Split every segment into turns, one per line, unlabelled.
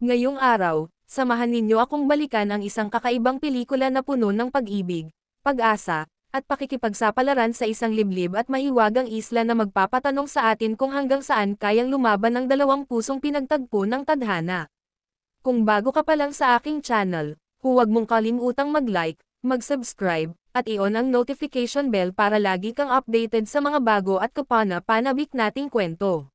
Ngayong araw, samahan ninyo akong balikan ang isang kakaibang pelikula na puno ng pag-ibig, pag-asa, at pakikipagsapalaran sa isang liblib at mahiwagang isla na magpapatanong sa atin kung hanggang saan kayang lumaban ng dalawang pusong pinagtagpo ng tadhana. Kung bago ka pa lang sa aking channel, huwag mong kalimutang mag-like, mag-subscribe, at i-on ang notification bell para lagi kang updated sa mga bago at kapana-panabik nating kwento.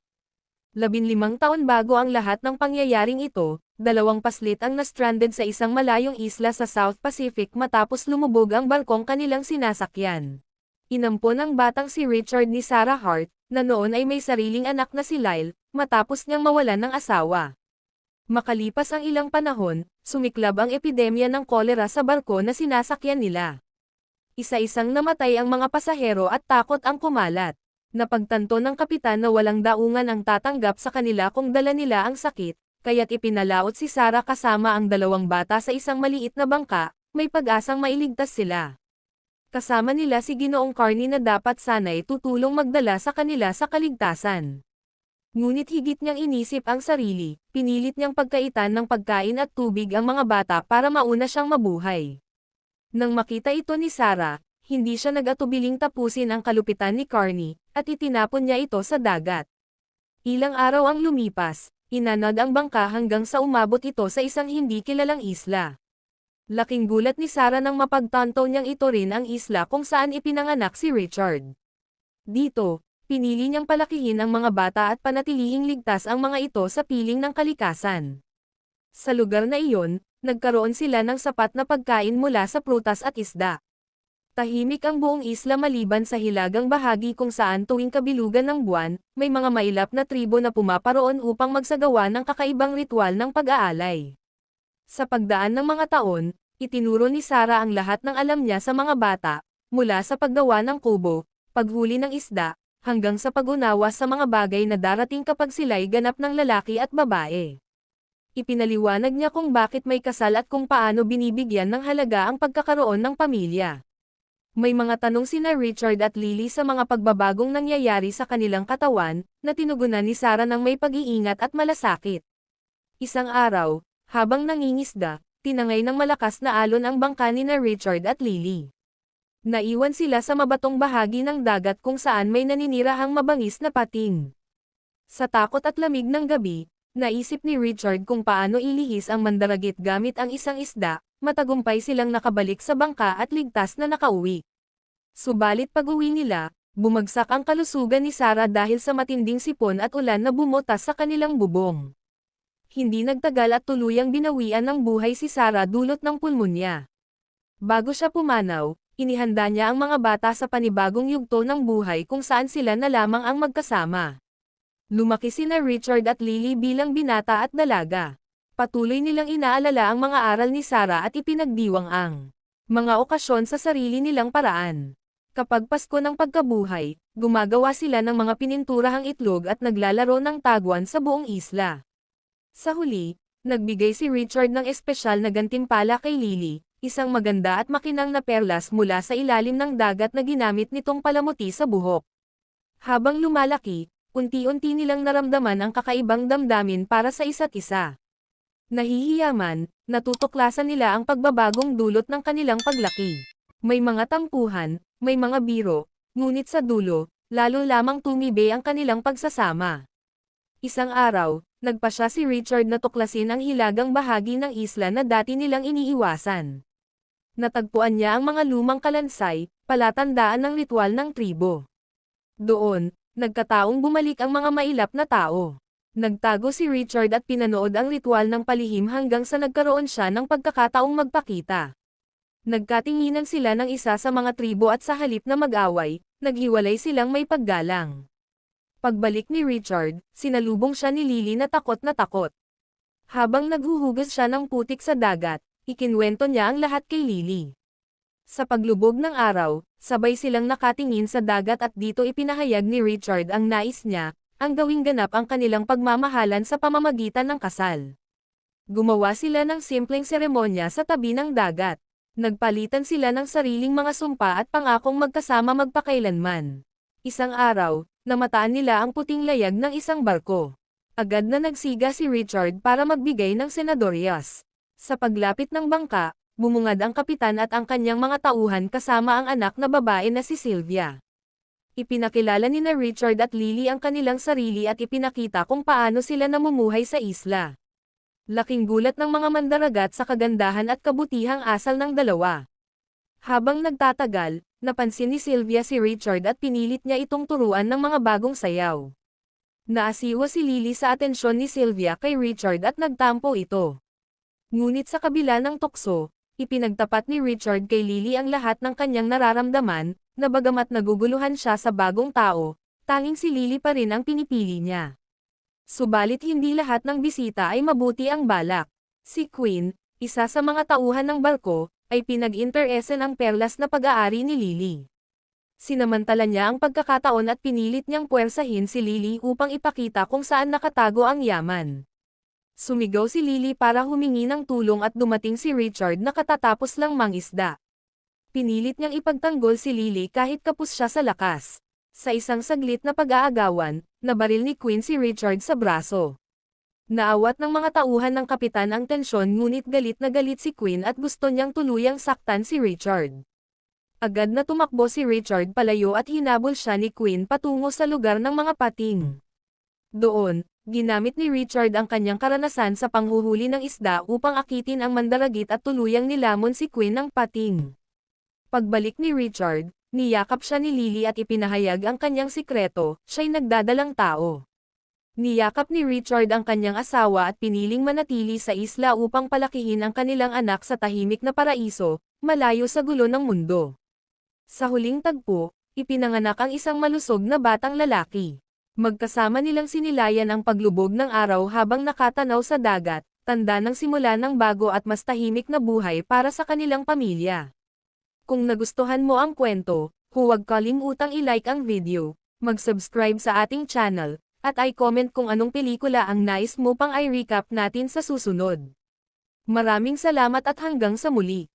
Labinlimang taon bago ang lahat ng pangyayaring ito, dalawang paslit ang na-stranded sa isang malayong isla sa South Pacific matapos lumubog ang barkong kanilang sinasakyan. Inampon ng batang si Richard ni Sarah Hart, na noon ay may sariling anak na si Lyle, matapos niyang mawalan ng asawa. Makalipas ang ilang panahon, sumiklab ang epidemya ng kolera sa barko na sinasakyan nila. Isa-isang namatay ang mga pasahero at takot ang kumalat. Napagtanto ng kapitan na walang daungan ang tatanggap sa kanila kung dala nila ang sakit, kaya't ipinalaot si Sarah kasama ang dalawang bata sa isang maliit na bangka, may pag-asang mailigtas sila. Kasama nila si Ginoong Carney na dapat sana'y tutulong magdala sa kanila sa kaligtasan. Ngunit higit niyang inisip ang sarili, pinilit niyang pagkaitan ng pagkain at tubig ang mga bata para mauna siyang mabuhay. Nang makita ito ni Sarah, hindi siya nag-atubiling tapusin ang kalupitan ni Carney, at itinapon niya ito sa dagat. Ilang araw ang lumipas, inanod ang bangka hanggang sa umabot ito sa isang hindi kilalang isla. Laking gulat ni Sarah nang mapagtanto niyang ito rin ang isla kung saan ipinanganak si Richard. Dito, pinili niyang palakihin ang mga bata at panatilihing ligtas ang mga ito sa piling ng kalikasan. Sa lugar na iyon, nagkaroon sila ng sapat na pagkain mula sa prutas at isda. Tahimik ang buong isla maliban sa hilagang bahagi kung saan tuwing kabilugan ng buwan, may mga mailap na tribo na pumaparoon upang magsagawa ng kakaibang ritual ng pag-aalay. Sa pagdaan ng mga taon, itinuro ni Sarah ang lahat ng alam niya sa mga bata, mula sa paggawa ng kubo, paghuli ng isda, hanggang sa pag-unawa sa mga bagay na darating kapag sila'y ganap ng lalaki at babae. Ipinaliwanag niya kung bakit may kasal at kung paano binibigyan ng halaga ang pagkakaroon ng pamilya. May mga tanong sina Richard at Lily sa mga pagbabagong nangyayari sa kanilang katawan, na tinugunan ni Sarah ng may pag-iingat at malasakit. Isang araw, habang nangingisda, tinangay ng malakas na alon ang bangka ni na Richard at Lily. Naiwan sila sa mabatong bahagi ng dagat kung saan may naninirahang mabangis na pating. Sa takot at lamig ng gabi, naisip ni Richard kung paano ilihis ang mandaragit gamit ang isang isda, matagumpay silang nakabalik sa bangka at ligtas na nakauwi. Subalit pag-uwi nila, bumagsak ang kalusugan ni Sarah dahil sa matinding sipon at ulan na bumutas sa kanilang bubong. Hindi nagtagal at tuluyang binawian ng buhay si Sarah dulot ng pulmonya. Bago siya pumanaw, inihanda niya ang mga bata sa panibagong yugto ng buhay kung saan sila na lamang ang magkasama. Lumaki sina Richard at Lily bilang binata at dalaga. Patuloy nilang inaalala ang mga aral ni Sarah at ipinagdiwang ang mga okasyon sa sarili nilang paraan. Kapag Pasko ng pagkabuhay, gumagawa sila ng mga pininturahang itlog at naglalaro ng taguan sa buong isla. Sa huli, nagbigay si Richard ng espesyal na gantimpala kay Lily, isang maganda at makinang na perlas mula sa ilalim ng dagat na ginamit nitong palamuti sa buhok. Habang lumalaki, unti-unti nilang naramdaman ang kakaibang damdamin para sa isa't isa. Nahihiyaman, natutuklasan nila ang pagbabagong dulot ng kanilang paglaki. May mga tampuhan, may mga biro, ngunit sa dulo, lalo lamang tumibe ang kanilang pagsasama. Isang araw, nagpa siya si Richard na tuklasin ang hilagang bahagi ng isla na dati nilang iniiwasan. Natagpuan niya ang mga lumang kalansay, palatandaan ng ritual ng tribo. Doon, nagkataong bumalik ang mga mailap na tao. Nagtago si Richard at pinanood ang ritual ng palihim hanggang sa nagkaroon siya ng pagkakataong magpakita. Nagkatinginan sila ng isa sa mga tribo at sa halip na mag-away, naghiwalay silang may paggalang. Pagbalik ni Richard, sinalubong siya ni Lily na takot na takot. Habang naghuhugas siya ng putik sa dagat, ikinwento niya ang lahat kay Lily. Sa paglubog ng araw, sabay silang nakatingin sa dagat at dito ipinahayag ni Richard ang nais niya, ang gawing ganap ang kanilang pagmamahalan sa pamamagitan ng kasal. Gumawa sila ng simpleng seremonya sa tabi ng dagat. Nagpalitan sila ng sariling mga sumpa at pangakong magkasama magpakailanman. Isang araw, namataan nila ang puting layag ng isang barko. Agad na nagsiga si Richard para magbigay ng senadoryas. Sa paglapit ng bangka, bumungad ang kapitan at ang kanyang mga tauhan kasama ang anak na babae na si Sylvia. Ipinakilala ni na Richard at Lily ang kanilang sarili at ipinakita kung paano sila namumuhay sa isla. Laking gulat ng mga mandaragat sa kagandahan at kabutihang asal ng dalawa. Habang nagtatagal, napansin ni Sylvia si Richard at pinilit niya itong turuan ng mga bagong sayaw. Naasiwa si Lily sa atensyon ni Sylvia kay Richard at nagtampo ito. Ngunit sa kabila ng tukso, ipinagtapat ni Richard kay Lily ang lahat ng kanyang nararamdaman, na bagamat naguguluhan siya sa bagong tao, tanging si Lily pa rin ang pinipili niya. Subalit hindi lahat ng bisita ay mabuti ang balak. Si Queen, isa sa mga tauhan ng barko, ay pinag-interesan ang perlas na pag-aari ni Lily. Sinamantala niya ang pagkakataon at pinilit niyang puwersahin si Lily upang ipakita kung saan nakatago ang yaman. Sumigaw si Lily para humingi ng tulong at dumating si Richard na katatapos lang mangisda. Pinilit niyang ipagtanggol si Lily kahit kapos siya sa lakas. Sa isang saglit na pag-aagawan, nabaril ni Queen si Richard sa braso. Naawat ng mga tauhan ng kapitan ang tensyon ngunit galit na galit si Queen at gusto niyang tuluyang saktan si Richard. Agad na tumakbo si Richard palayo at hinabol siya ni Queen patungo sa lugar ng mga pating. Doon, ginamit ni Richard ang kanyang karanasan sa panghuhuli ng isda upang akitin ang mandaragit at tuluyang nilamon si Queen ng pating. Pagbalik ni Richard, niyakap siya ni Lily at ipinahayag ang kanyang sikreto, siya'y nagdadalang tao. Niyakap ni Richard ang kanyang asawa at piniling manatili sa isla upang palakihin ang kanilang anak sa tahimik na paraiso, malayo sa gulo ng mundo. Sa huling tagpo, ipinanganak ang isang malusog na batang lalaki. Magkasama nilang sinilayan ang paglubog ng araw habang nakatanaw sa dagat, tanda ng simula ng bago at mas tahimik na buhay para sa kanilang pamilya. Kung nagustuhan mo ang kwento, huwag kalimutang i-like ang video, mag-subscribe sa ating channel, at i-comment kung anong pelikula ang nais mo pang i-recap natin sa susunod. Maraming salamat at hanggang sa muli.